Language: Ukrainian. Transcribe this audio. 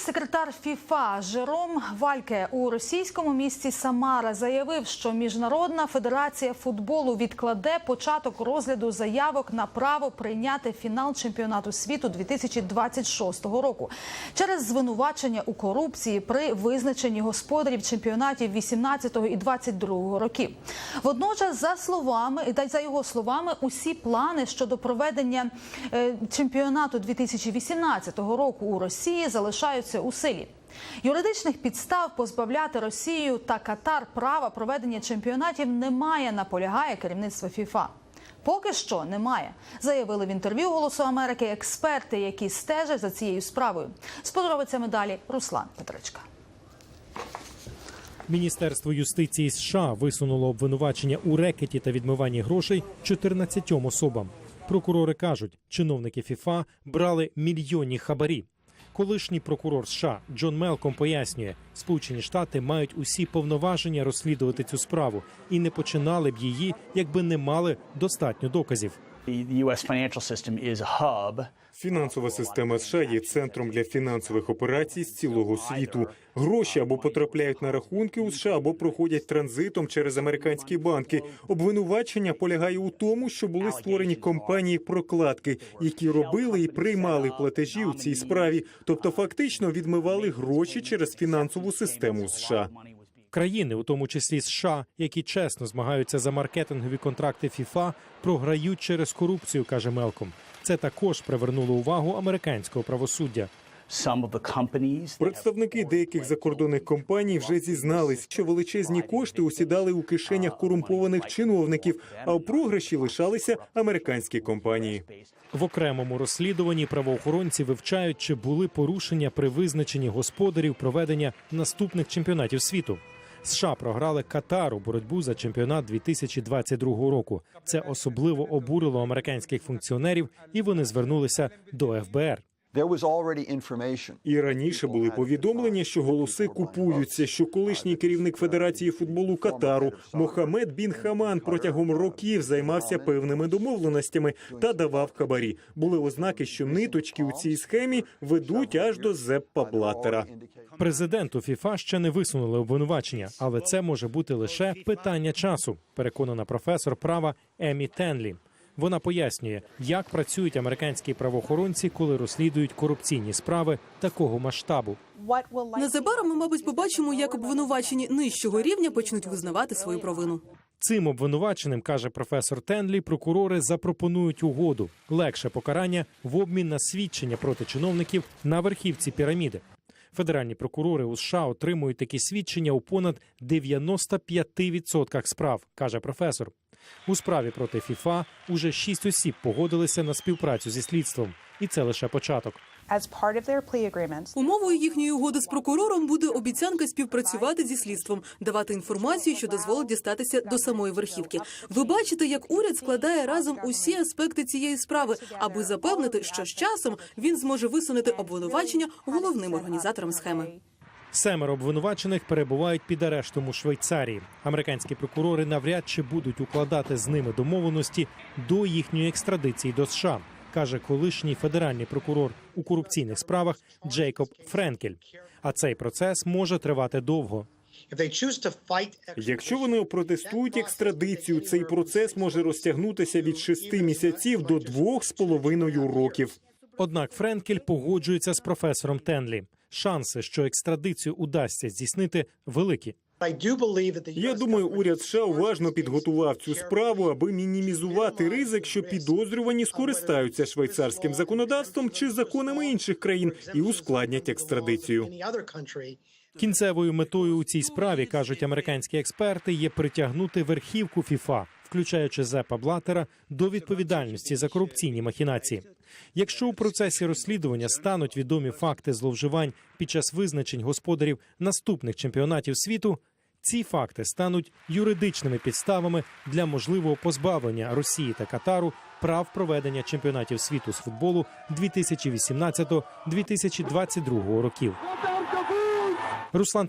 секретар ФІФА Жером Вальке у російському місті Самара заявив, що Міжнародна федерація футболу відкладе початок розгляду заявок на право прийняти фінал чемпіонату світу 2026 року через звинувачення у корупції при визначенні господарів чемпіонатів 18 і 22 років. Водночас, за словами та за його словами, усі плани щодо проведення е, чемпіонату 2018 року у Росії залишаються у силі. Юридичних підстав позбавляти Росію та Катар права проведення чемпіонатів немає, наполягає керівництво ФІФА. Поки що немає, заявили в інтерв'ю Голосу Америки експерти, які стежать за цією справою. З подробицями далі Руслан Петричка. Міністерство юстиції США висунуло обвинувачення у рекеті та відмиванні грошей 14 особам. Прокурори кажуть, чиновники ФІФА брали мільйонні хабарі. Колишній прокурор США Джон Мелком пояснює, Сполучені Штати мають усі повноваження розслідувати цю справу і не починали б її, якби не мали достатньо доказів. Фінансова система США є центром для фінансових операцій з цілого світу. Гроші або потрапляють на рахунки у США, або проходять транзитом через американські банки. Обвинувачення полягає у тому, що були створені компанії прокладки, які робили і приймали платежі у цій справі, тобто фактично відмивали гроші через фінансову систему США. Країни, у тому числі США, які чесно змагаються за маркетингові контракти ФІФА, програють через корупцію, каже Мелком. Це також привернуло увагу американського правосуддя. Представники деяких закордонних компаній вже зізнались, що величезні кошти усідали у кишенях корумпованих чиновників, а в програші лишалися американські компанії. В окремому розслідуванні правоохоронці вивчають, чи були порушення при визначенні господарів проведення наступних чемпіонатів світу. США програли Катару боротьбу за чемпіонат 2022 року. Це особливо обурило американських функціонерів, і вони звернулися до ФБР. І раніше були повідомлення, що голоси купуються. Що колишній керівник Федерації футболу Катару Мохамед Бін Хаман протягом років займався певними домовленостями та давав хабарі. Були ознаки, що ниточки у цій схемі ведуть аж до Зеппа Блатера. Президенту ФІФА ще не висунули обвинувачення, але це може бути лише питання часу. Переконана професор права Емі Тенлі. Вона пояснює, як працюють американські правоохоронці, коли розслідують корупційні справи такого масштабу. Незабаром ми, мабуть, побачимо, як обвинувачені нижчого рівня почнуть визнавати свою провину. Цим обвинуваченим каже професор Тенлі, прокурори запропонують угоду легше покарання в обмін на свідчення проти чиновників на верхівці піраміди. Федеральні прокурори у США отримують такі свідчення у понад 95% справ, каже професор. У справі проти ФІФА уже шість осіб погодилися на співпрацю зі слідством, і це лише початок. Умовою їхньої угоди з прокурором буде обіцянка співпрацювати зі слідством, давати інформацію, що дозволить дістатися до самої верхівки. Ви бачите, як уряд складає разом усі аспекти цієї справи, аби запевнити, що з часом він зможе висунути обвинувачення головним організаторам схеми. Семеро обвинувачених перебувають під арештом у Швейцарії. Американські прокурори навряд чи будуть укладати з ними домовленості до їхньої екстрадиції до США, каже колишній федеральний прокурор у корупційних справах Джейкоб Френкель. А цей процес може тривати довго. Якщо вони опротестують екстрадицію, цей процес може розтягнутися від шести місяців до двох з половиною років. Однак Френкель погоджується з професором Тенлі. Шанси, що екстрадицію удасться здійснити, великі. Я думаю, уряд США уважно підготував цю справу, аби мінімізувати ризик, що підозрювані скористаються швейцарським законодавством чи законами інших країн і ускладнять екстрадицію. Кінцевою метою у цій справі кажуть американські експерти є притягнути верхівку ФІФА, включаючи Зепа Блатера, до відповідальності за корупційні махінації. Якщо у процесі розслідування стануть відомі факти зловживань під час визначень господарів наступних чемпіонатів світу, ці факти стануть юридичними підставами для можливого позбавлення Росії та Катару прав проведення чемпіонатів світу з футболу 2018-2022 років. Руслан